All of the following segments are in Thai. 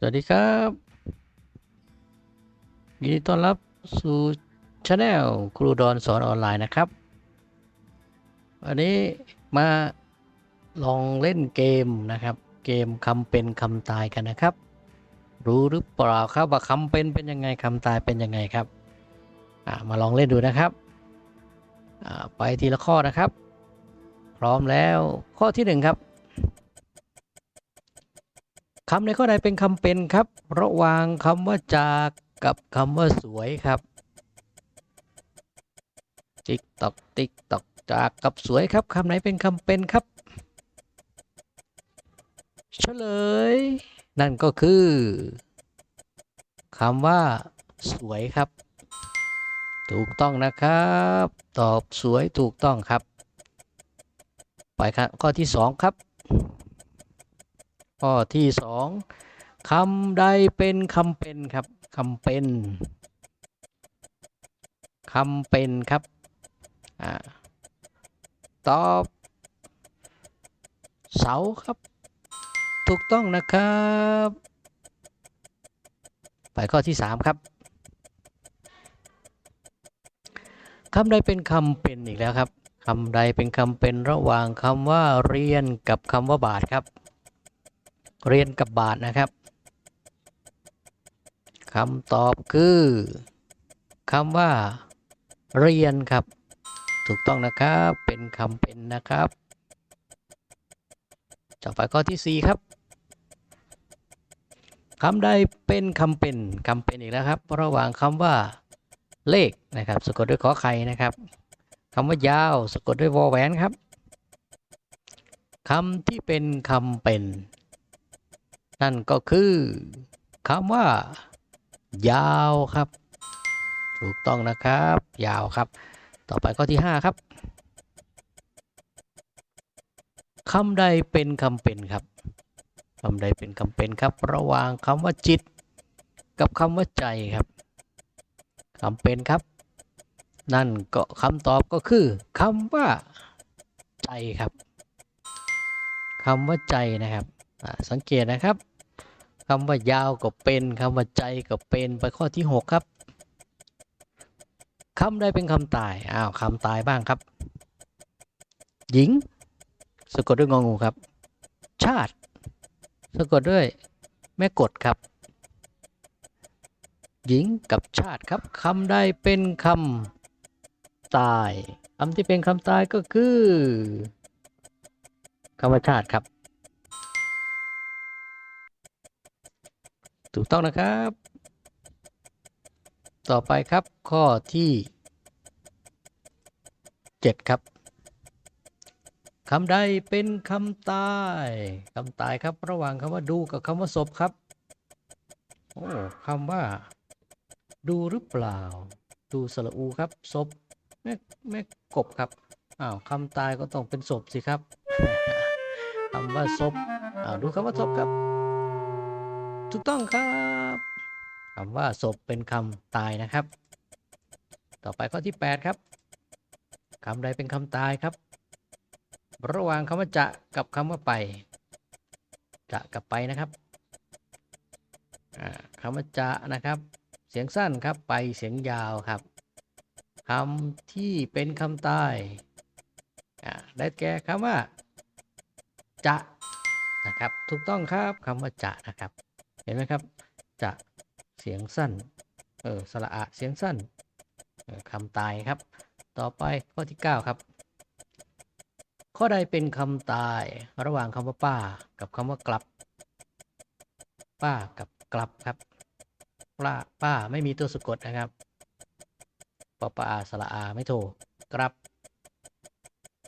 สวัสดีครับยินดีต้อนรับสู่ช anel ครูดอนสอนออนไลน์นะครับวันนี้มาลองเล่นเกมนะครับ เกมคำเป็นคำตายกันนะครับ รู้หรือเปล่าครับว่าคำเป็นเป็นยังไงคำตายเป็นยังไงครับมาลองเล่นดูนะครับไปทีละข้อนะครับ พร้อมแล้วข้อที่หนึ่งครับ คำในข้อใดเป็นคำเป็นครับ ระหว่างคำว่าจากกับคำว่าสวยครับ ติ๊กตอกติ๊กตอกจากกับสวยครับคำไหนเป็นคำเป็นครับ เฉลย นั่นก็คือคำว่า สวยครับ ถูกต้องนะครับ ตอบสวยถูกต้องครับ ไปครับข้อที่สองครับ ข้อที่สองคำใดเป็นคำเป็นครับคำเป็นคำเป็นครับอตอบเสาครับ ถูกต้องนะครับ ไปข้อที่สามครับคำใดเป็นคำเป็นอีกแล้วครับคำใดเป็นคำเป็นระหว่างคำว่าเรียนกับคำว่าบาทครับ เรียนกับบาทนะครับคำตอบคือคำว่า เรียนครับ ถูกต้องนะครับเป็นคำเป็นนะครับต่อไปข้อที่ 4 ครับคำใดเป็นคำเป็นคำเป็นอีกแล้วครับ ระหว่างคำว่าเลขนะครับ สะกดด้วยขอไข่นะครับคำว่ายาวสะกดด้วยวอแหวนครับคำที่เป็นคำเป็น นั่นก็คือคำว่า ยาวครับ ถูกต้องนะครับ ยาวครับ ต่อไปข้อที่ 5 ครับคำใดเป็นคำเป็นครับคำใดเป็นคำเป็นครับ ระหว่างคำว่าจิต กับคำว่าใจครับคำเป็นครับ นั่นก็คำตอบก็คือคำว่าใจครับคำว่าใจนะครับ สังเกตนะครับคำว่ายาวก็เป็นคำว่าใจก็เป็นไปข้อที่ 6 ครับคำใดเป็นคำตายอ้าวคำตายบ้างครับ หญิง สะกดด้วยงองูครับ ชาติ สะกดด้วยแม่กดครับ หญิงกับชาติครับคำใดเป็นคำตายคำที่เป็นคำตายก็คือคำว่าชาติครับ ถูกต้องนะครับ ต่อไปครับข้อที่ 7 ครับคำใดเป็นคำตายคำตายครับ ระหว่างคำว่าดูกับคำว่าศพครับโอ้คำว่า ดูหรือเปล่า ดูสระอูครับศพแม่แม่กบครับอ้าวคำตายก็ต้องเป็นศพสิครับคำว่าศพอ้าวดูคำว่าศพครับ ถูกต้องครับคำว่าศพเป็นคำตายนะครับ ต่อไปข้อที่ 8 ครับคำใดเป็นคำตายครับ ระหว่างคำว่าจะกับคำว่าไป จะกับไปนะครับคำว่าจะนะครับ เสียงสั้นครับไปเสียงยาวครับคำที่เป็นคำตายได้แก่คำว่าจะนะครับ ถูกต้องครับคำว่าจะนะครับ เห็นไหมครับ จะเสียงสั้น เออสระอะเสียงสั้นออคำตายครับ ต่อไปข้อที่ 9 ครับ ข้อใดเป็นคำตายระหว่างคำว่าป้า กับคำว่ากลับ ป้ากับกลับครับป้าป้าไม่มีตัวสะกดนะครับปปาสระอาไม่โทรกลับ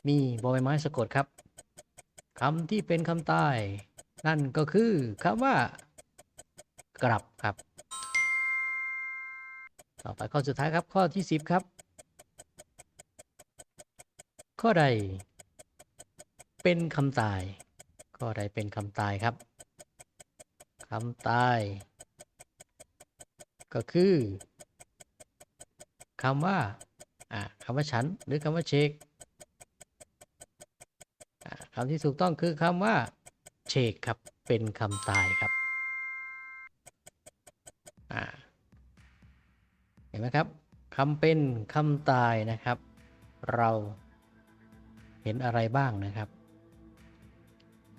มีบอใบไม้สะกดครับคำที่เป็นคำตาย นั่นก็คือคำว่า กลับครับ ต่อไปข้อสุดท้ายครับข้อที่ 10 ครับ ข้อใด เป็นคำตาย ข้อใดเป็นคำตายครับคำตาย ก็คือคำว่าอ่าคำว่าฉันหรือคำว่าเชคอ่าคำที่ถูกต้องคือคำว่าเชคครับเป็นคำตายครับ นไหมครับคำเป็นคำตายนะครับ เราเห็นอะไรบ้างนะครับ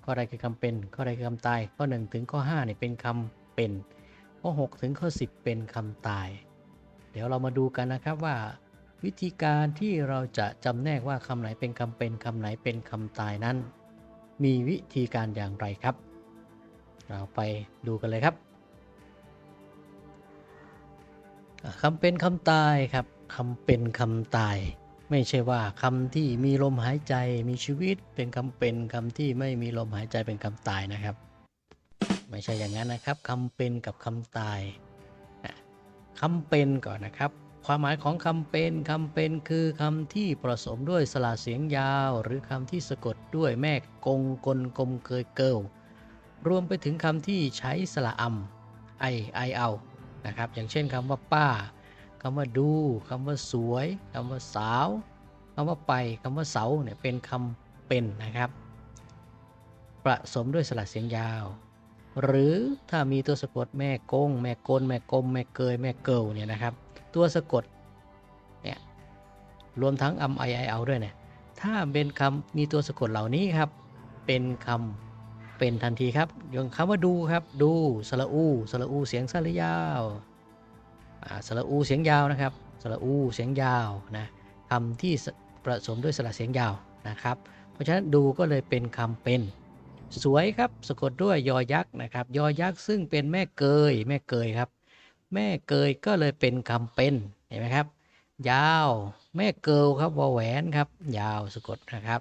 ข้อใดคือคำเป็นข้อใดคือคำตาย ข้อ 1 ถึงข้อ5เนี่ยเป็นคำเป็น ข้อ 6 ถึงข้อ 10 เป็นคำตาย เดี๋ยวเรามาดูกันนะครับว่า วิธีการที่เราจะจำแนกว่าคำไหนเป็นคำเป็นคำไหนเป็นคำตายนั้น มีวิธีการอย่างไรครับ เราไปดูกันเลยครับ คำเป็นคำตายครับคำเป็นคำตาย ไม่ใช่ว่าคำที่มีลมหายใจมีชีวิตเป็นคำเป็นคำที่ไม่มีลมหายใจเป็นคำตายนะครับ ไม่ใช่อย่างนั้นนะครับคำเป็นกับคำตายคำเป็นก่อนนะครับ ความหมายของคำเป็นคำเป็นคือคำที่ผสมด้วยสระเสียงยาว หรือคำที่สะกดด้วยแม่กงกลกลมเกยเกิลรวมไปถึงคำที่ใช้สระอำไอไอเอา นะครับ อย่างเช่นคำว่าป้าคำว่าดูคำว่าสวยคำว่าสาวคำว่าไปคำว่าเสาเนี่ยเป็นคำเป็นนะครับผสมด้วยสระเสียงยาว หรือถ้ามีตัวสะกดแม่กง แม่กลแม่กลมแม่เกย แม่เกิลเนี่ยนะครับ ตัวสะกดเนี่ยรวมทั้งอำไอไอเอาด้วยเนี่ยถ้าเป็นคำมีตัวสะกดเหล่านี้ครับ เป็นคำ เป็นทันทีครับอย่างคำว่าดูครับ ดูสระอูสระอูเสียงสั้นหรือยาวสระอูเสียงยาวนะครับสระอูเสียงยาวนะคำที่ผสมด้วยสระเสียงยาวนะครับ เพราะฉะนั้นดูก็เลยเป็นคำเป็น สวยครับสะกดด้วยยอยักษ์นะครับ ยอยักษ์ซึ่งเป็นแม่เกยแม่เกยครับ แม่เกยก็เลยเป็นคำเป็นเห็นไหมครับ ยาวแม่เกิลครับวอแหวนครับ ยาวสะกดนะครับ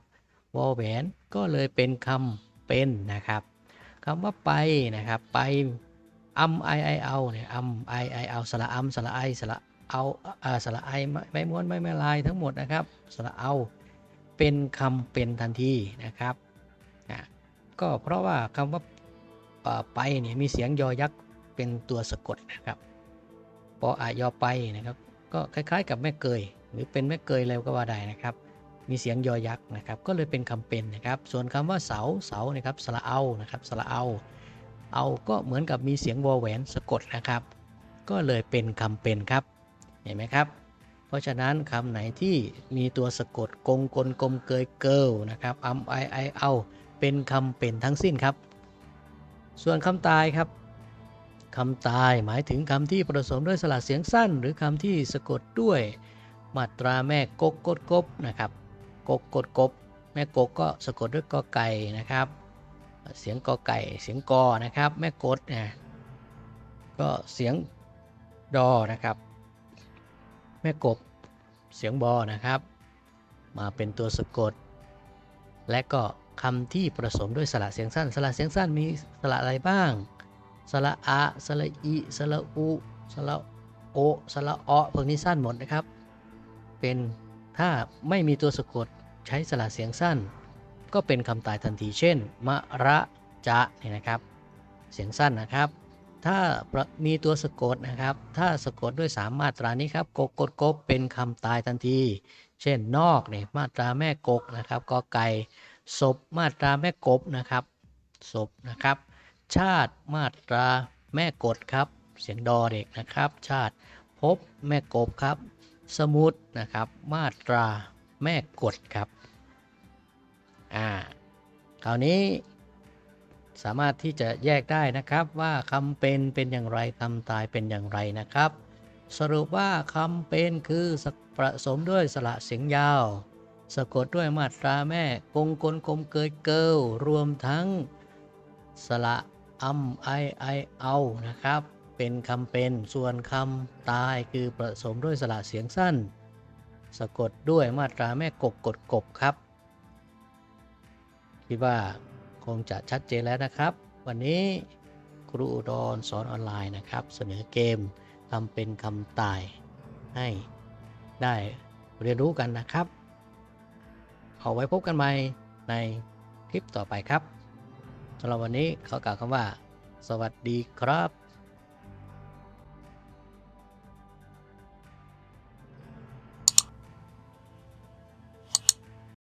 วอแหวนก็เลยเป็นคำ เป็นนะครับคำว่าไปนะครับไปอัมไอไอเอาเนี่ยอัมไอไอเอาสระอัมสระไอสระเอาอ่าสระไอไม่ม่ม้วนไม่ไม่ลายทั้งหมดนะครับสระเอาเป็นคำเป็นทันทีนะครับนะก็เพราะว่าคำว่าไปเนี่ยมีเสียงยอยักษ์เป็นตัวสะกดนะครับปออายอไปนะครับ ก็คล้ายๆกับแม่เกย หรือเป็นแม่เกยแล้วก็ว่าได้นะครับ มีเสียงยอยักษ์นะครับ ก็เลยเป็นคำเป็นนะครับ ส่วนคำว่าเสาเสานะครับสระเอานะครับสระเอา เอาก็เหมือนกับมีเสียงวอแหวนสะกดนะครับ ก็เลยเป็นคำเป็นครับ เห็นไหมครับ เพราะฉะนั้นคำไหนที่มีตัวสะกดกงกลกลมเกยเกิลนะครับอัมไอไอเอาเป็นคำเป็นทั้งสิ้นครับ ส่วนคำตายครับคำตายหมายถึงคำที่ผสมด้วยสระเสียงสั้น หรือคำที่สะกดด้วยมาตราแม่กกกดกบนะครับ กกกดกบ แม่กกก็สะกดด้วยกอไก่นะครับ เสียงกอไก่เสียงกอนะครับ แม่กดเนี่ยก็เสียงดอนะครับ แม่กบเสียงบอนะครับ มาเป็นตัวสะกด และก็คำที่ผสมด้วยสระเสียงสั้น สระเสียงสั้นมีสระอะไรบ้าง สระอะสระอีสระอุสระโอสระอพวกนี้สั้นหมดนะครับ เป็นถ้าไม่มีตัวสะกด ใช้สระเสียงสั้น ก็เป็นคำตายทันที เช่น มะระจะเนี่ยนะครับ เสียงสั้นนะครับ ถ้ามีตัวสะกดนะครับ ถ้าสะกดด้วยสามมาตรานี้ครับกกกดกบเป็นคำตายทันที เช่น นอกเนี่ยมาตราแม่กกนะครับกอไก่ศพมาตราแม่กบนะครับศพนะครับ ชาติมาตราแม่กดครับ เสียงดอเด็กนะครับ ชาติพบแม่กบครับ สมุดนะครับ มาตราแม่กดครับ อ่าคราวนี้สามารถที่จะแยกได้นะครับว่าคำเป็นเป็นอย่างไรคำตายเป็นอย่างไรนะครับ สรุปว่าคำเป็นคือผสมด้วยสระเสียงยาว สะกดด้วยมาตราแม่กงกลกลมเกยเกิลรวมทั้งสระอัมไอไอเอานะครับ เป็นคำเป็นส่วนคำตายคือผสมด้วยสระเสียงสั้น สะกดด้วยมาตราแม่กบกดกบครับ คิดว่าคงจะชัดเจนแล้วนะครับ วันนี้ครูอุดรสอนออนไลน์นะครับ เสนอเกมทำเป็นคำตายให้ได้เรียนรู้กันนะครับ เอาไว้พบกันใหม่ในคลิปต่อไปครับสำหรับวันนี้ขอกล่าวคำว่า สวัสดีครับ